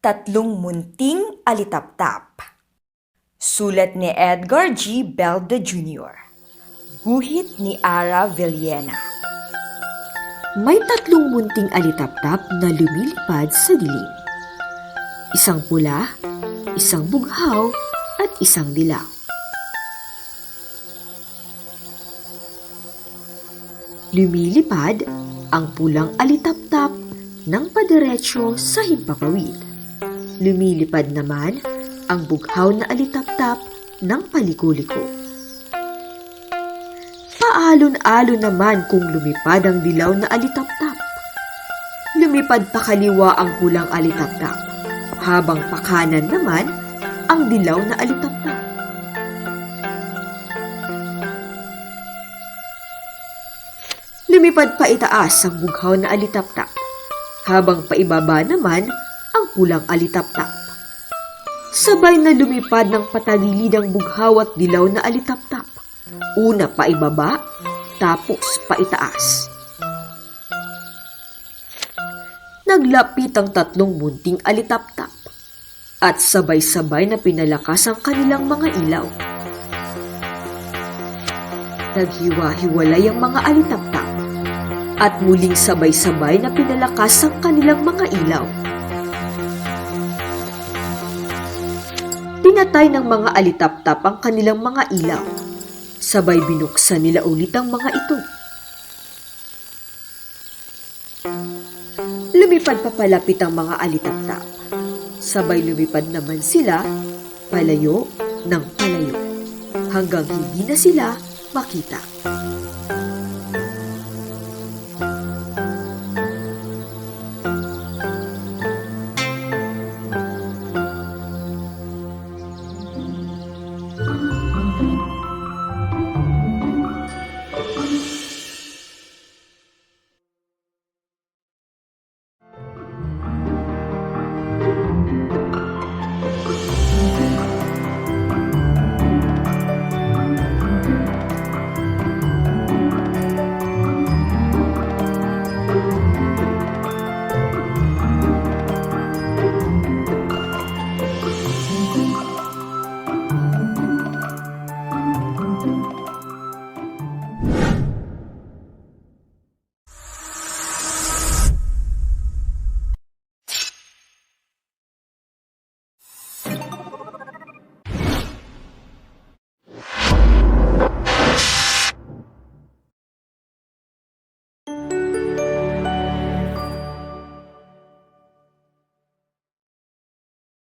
Tatlong Munting Alitaptap Sulat ni Edgar G. Belda Jr. Guhit ni Ara Villena May tatlong munting alitaptap na lumilipad sa dilim. Isang pula, isang bughaw, at isang dilaw. Lumilipad ang pulang alitaptap ng padiretsyo sa himpapawid. Lumilipad naman ang bughaw na alitaptap ng palikuliko. Paalon-alon naman kung lumipad ang dilaw na alitaptap. Lumipad pa kaliwa ang pulang alitaptap, habang pakanan naman ang dilaw na alitaptap. Lumipad pa itaas ang bughaw na alitaptap, habang paibaba naman ang pulang alitaptap. Sabay na lumipad ng patagilid ang bughaw at dilaw na alitaptap. Una pa ibaba, tapos pa itaas. Naglapit ang tatlong munting alitaptap at sabay-sabay na pinalakas ang kanilang mga ilaw. Naghiwa-hiwalay ang mga alitaptap at muling sabay-sabay na pinalakas ang kanilang mga ilaw. Pinatay ng mga alitaptap ang kanilang mga ilaw. Sabay binuksan nila ulit ang mga ito. Lumipad papalapit ang mga alitaptap. Sabay lumipad naman sila palayo ng palayo hanggang hindi na sila makita.